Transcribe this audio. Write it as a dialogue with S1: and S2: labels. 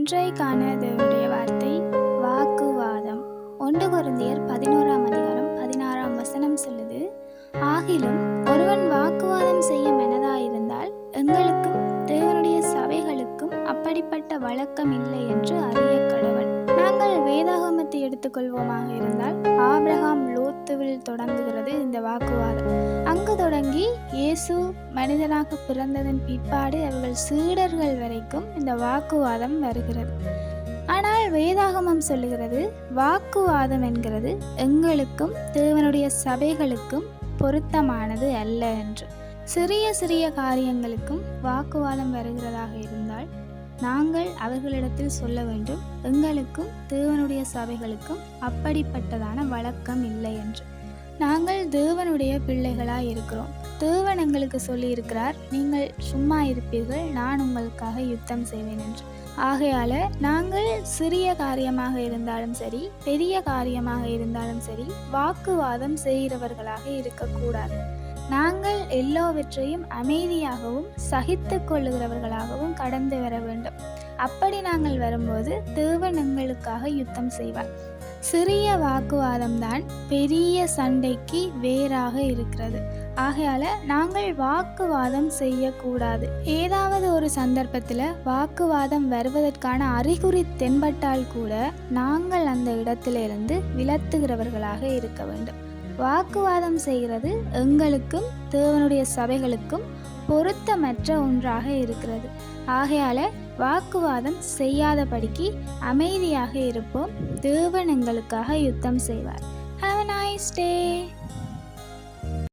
S1: இன்றைக்கான தேவனுடைய வார்த்தை வாக்குவாதம். ஒன்று குருந்தியர் பதினோராம் அதிகாரம் பதினாறாம் வசனம் சொல்லுது ஆகிலும் ஒருவன் வாக்குவாதம் செய்ய எனதாயிருந்தால் எங்களுக்கும் தேவனுடைய சபைகளுக்கும் அப்படிப்பட்ட வழக்கம் இல்லை என்று அறிய கடவன் நாங்கள் வேதாகமத்தை எடுத்துக்கொள்வோமாக இருந்தால் ஆப்ரஹாம் லோ கிறிஸ்துவில் தொடங்குகிறது இந்த வாக்குவாதம். அங்கு தொடங்கி இயேசு மனிதனாக பிறந்ததன் பிற்பாடு அவர்கள் சீடர்கள் வரைக்கும் இந்த வாக்குவாதம் வருகிறது. ஆனால் வேதாகமம் சொல்லுகிறது வாக்குவாதம் என்கிறது எங்களுக்கும் தேவனுடைய சபைகளுக்கும் பொருத்தமானது அல்ல என்று. சிறிய சிறிய காரியங்களுக்கும் வாக்குவாதம் வருகிறதாக இருந்தால் நாங்கள் அவர்களிடத்தில் சொல்ல வேண்டும் எங்களுக்கும் தேவனுடைய சபைகளுக்கும் அப்படிப்பட்டதான வழக்கம் இல்லை என்று. நாங்கள் தேவனுடைய பிள்ளைகளாய் இருக்கிறோம். தேவன் எங்களுக்கு சொல்லியிருக்கிறார் நீங்கள் சும்மா இருப்பீர்கள் நான் உங்களுக்காக யுத்தம் செய்வேன் என்று. ஆகையால நாங்கள் சிறிய காரியமாக இருந்தாலும் சரி பெரிய காரியமாக இருந்தாலும் சரி வாக்குவாதம் செய்கிறவர்களாக இருக்கக்கூடாது. நாங்கள் எல்லாவற்றையும் அமைதியாகவும் சகித்து கொள்ளுகிறவர்களாகவும் கடந்து வர வேண்டும். அப்படி நாங்கள் வரும்போது தேவன் எங்களுக்காக யுத்தம் செய்வார். சிறிய வாக்குவாதம்தான் பெரிய சண்டைக்கு வேறாக இருக்கிறது. ஆகையால நாங்கள் வாக்குவாதம் செய்யக்கூடாது. ஏதாவது ஒரு சந்தர்ப்பத்தில் வாக்குவாதம் வருவதற்கான அறிகுறி தென்பட்டால் கூட நாங்கள் அந்த இடத்திலிருந்து விலத்துகிறவர்களாக இருக்க வேண்டும். வாக்குவாதம் செய்கிறது எங்களுக்கும் தேவனுடைய சபைகளுக்கும் பொருத்தமற்ற ஒன்றாக இருக்கிறது. ஆகையால வாக்குவாதம் செய்யாதபடிக்கு அமைதியாக இருப்போம். தேவன் எங்களுக்காக யுத்தம் செய்வார். Have nice day